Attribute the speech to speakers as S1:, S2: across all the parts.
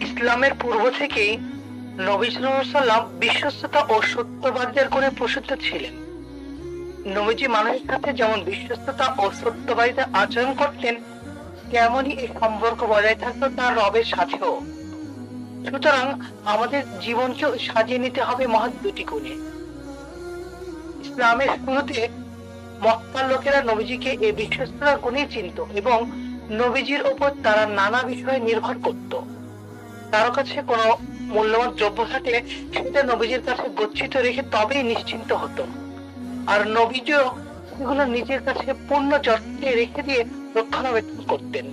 S1: ইসলামের পূর্ব থেকেই নবী সাল্লাম বিশ্বস্ততা ও সত্যবাদীদের করে প্রসিদ্ধ ছিলেন। নবীজি মানুষের সাথে যেমন বিশ্বস্ততা ও সত্যবাদিতা আচরণ করতেন তেমনই এই সম্পর্ক বজায় থাকতো তার রবের সাথেও। সুতরাং আমাদের জীবনকে সাজিয়ে নিতে হবে মহৎ দুটি গুণে। ইসলামের শুরুতে মক্কার লোকেরা নবীজিকে এই বিশ্বস্ততার গুণে চিনত এবং নবীজির উপর তারা নানা বিষয়ে নির্ভর করত। কারও কাছে কোনো মূল্যবান দ্রব্য থাকলে সেটা নবীজির কাছে গচ্ছিত রেখে তবেই নিশ্চিন্ত হতো। আর নবীজিও সেগুলো নিজের কাছে পূর্ণ যত্নে রেখে দিয়ে রক্ষণাবেক্ষণ করতেন।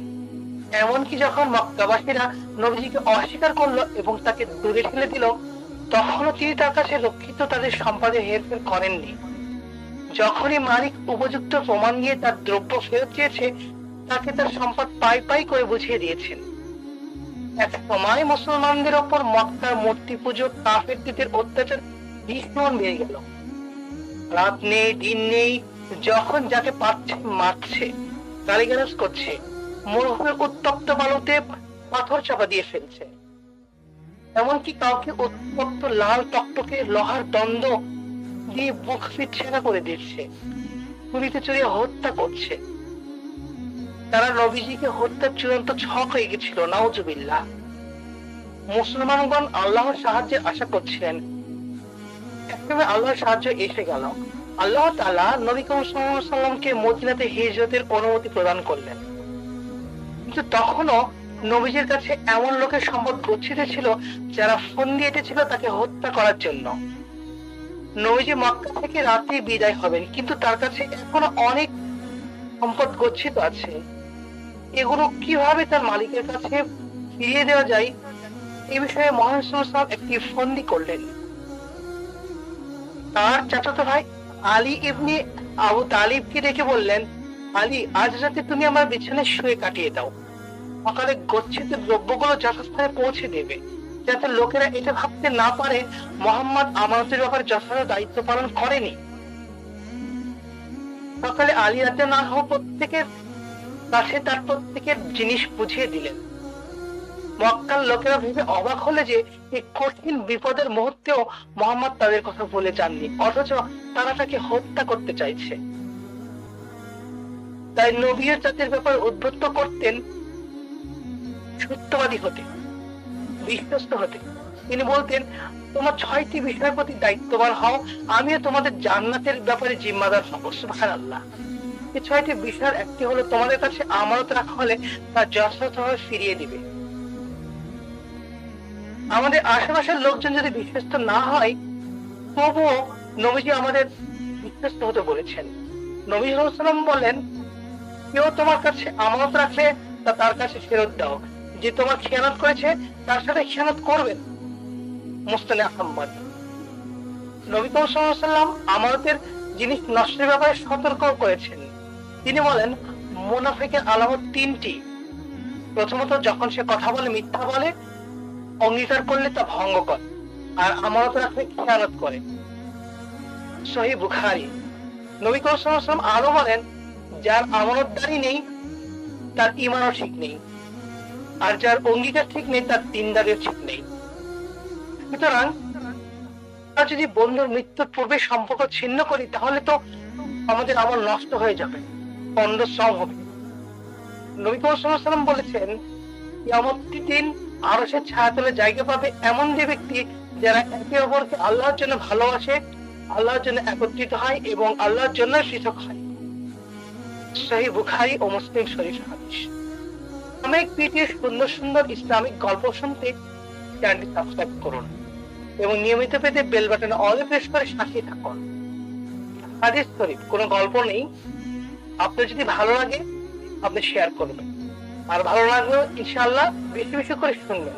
S1: এমনকি যখন মক্কাবাসীরা নবীজিকে অস্বীকার করল এবং তাকে দূরে ঠেলে দিল, তখনও তিনি তার কাছে রক্ষিত তাদের সম্পদে হেরফের করেননি। যখনই মালিক উপযুক্ত প্রমাণ দিয়ে তার দ্রব্য ফেরত চেয়েছে, তাকে তার সম্পদ পাই পাই করে বুঝিয়ে দিয়েছেন। সময় মুসলমানদের ওপর মক্কার মূর্তি পুজো, কাফেরদের অত্যাচার ভীষণ বেড়ে গেল। রাত নেই, দিন নেই, যখন যাকে পাচ্ছে, মারছে, গালিগালাজ করছে মরুভূমির উত্তপ্ত বালুতে পাথর চাপা দিয়ে ফেলছে। এমনকি কাউকে উত্তপ্ত লাল টকটকে লোহার দ্বন্দ্ব দিয়ে বুক ফিচ্ছেনা করে দিচ্ছে। পুরীতে চড়িয়ে হত্যা করছে। তারা নবীজিকে হত্যার চূড়ান্ত ছক হয়ে গেছিল, নাউজুবিল্লাহ। মুসলমানগণ আল্লাহর সাহায্যের আশা করছিলেন। একসময় আল্লাহর সাহায্য এসে গেল। আল্লাহ তাআলা নবী সাল্লামকে মদিনাতে হিজরতের অনুমতি প্রদান করলেন। কিন্তু তখনও নবীজির কাছে এমন লোকের সম্পদ গচ্ছিত ছিল যারা ফোন দিয়ে এসেছিল তাকে হত্যা করার জন্য। নবীজি মক্কা থেকে রাতে বিদায় হবেন, কিন্তু তার কাছে এখনও অনেক সম্পদ গচ্ছিত আছে। এগুলো কীভাবে তার মালিকের কাছে ফিরিয়ে দেওয়া যায় এই বিষয়ে মহান সাহেব একটি ফন্দি করলেন। তার চাচাতো ভাই আলী ইবনি আবু তালিবকে ডেকে বললেন, আলী, আজ রাতে তুমি আমার বিছানায় শুয়ে কাটিয়ে দাও। সকালে গচ্ছিত দ্রব্যগুলো যথাস্থানে পৌঁছে দেবে, যাতে লোকেরা এটা ভাবতে না পারে মোহাম্মদ আমানতের ব্যাপারে যথাযথ দায়িত্ব পালন করেনি। সকালে আলী রাতে না হোক প্রত্যেকের কাছে তার প্রত্যেকের জিনিস বুঝিয়ে দিলেন। মক্কার লোকেরা ভেবে অবাক হলে যে এই কঠিন বিপদের মুহূর্তেও মোহাম্মদ তাদের কথা বলে যাননি, অথচ তারা তাকে হত্যা করতে চাইছে। তাই নবীয় জাতির ব্যাপারে উদ্বুদ্ধ করতেন সত্যবাদী হতে, বিশ্বস্ত হতে। তিনি বলতেন, তোমার ছয়টি বিষয়ের প্রতি দায়িত্ববান হও, আমিও তোমাদের জান্নাতের ব্যাপারে জিম্মাদার হব, সুবহানাল্লাহ। এই ছয়টি বিষয়ের একটি হলো, তোমাদের কাছে আমানত রাখা হলে তা যথাযথভাবে ফিরিয়ে দিবে। আমাদের আশেপাশের লোকজন যদি বিশ্বস্ত না হয়, তবুও নবীজি আমাদের বিশ্বস্ত হতে বলেছেন। নবী বলেন, কেউ তোমার কাছে আমানত রাখলে তা তার কাছে ফেরত দাও। যে তোমার খেয়ানত করেছে, তার সাথে খেয়ানত করবেন মুস্তানে আহম্মদ। নবী সাল্লাম আমানতের জিনিস নষ্টের ব্যাপারে সতর্ক করেছেন। তিনি বলেন, মুনাফিকের আলামত তিনটি। প্রথমত, যখন সে কথা বলে, মিথ্যা বলে, অঙ্গীকার করলে তা ভঙ্গ করে, আর আমানত রাখলে খেয়ানত করে। সহি বুখারি। নবী করিম আরও বলেন, যার আমানতদারি নেই, তার ইমানও ঠিক নেই, আর যার অঙ্গীকার ঠিক নেই, তার দিনদারিও ঠিক নেই। সুতরাং যদি বন্ধুর মৃত্যুর পূর্বে সম্পর্ক ছিন্ন করি, তাহলে তো আমাদের আমল নষ্ট হয়ে যাবে। হবে। বলেছেন ইয়ামতের দিন জায়গা পাবে এমন যে ব্যক্তি যারা একে অপরকে আল্লাহর জন্য ভালোবাসে, আল্লাহর জন্য একত্রিত হয় এবং আল্লাহর জন্য পৃথক হয়। সহি বুখারি ও মুসলিম শরীফ হাদিস। অনেক সুন্দর সুন্দর ইসলামিক গল্প শুনতে চ্যানেলটি সাবস্ক্রাইব করুন এবং নিয়মিত পেতে বেল বাটনে অল প্রেস করে সাথে থাকুন। হাদিস শরীফ, কোনো গল্প নেই? আপনার যদি ভালো লাগে, আপনি শেয়ার করবেন। আর ভালো লাগল, ইনশাআল্লাহ বেশি বেশি করে শুনবেন।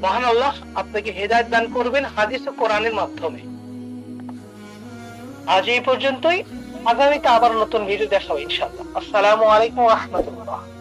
S1: মহান আল্লাহ আপনাকে হেদায়ত দান করবেন হাদিস ও কোরআনের মাধ্যমে। আজ এই পর্যন্তই। আগামীতে আবার নতুন ভিডিও দেখাবো, ইনশাআল্লাহ। আসসালামু আলাইকুম রহমতুল্লাহ।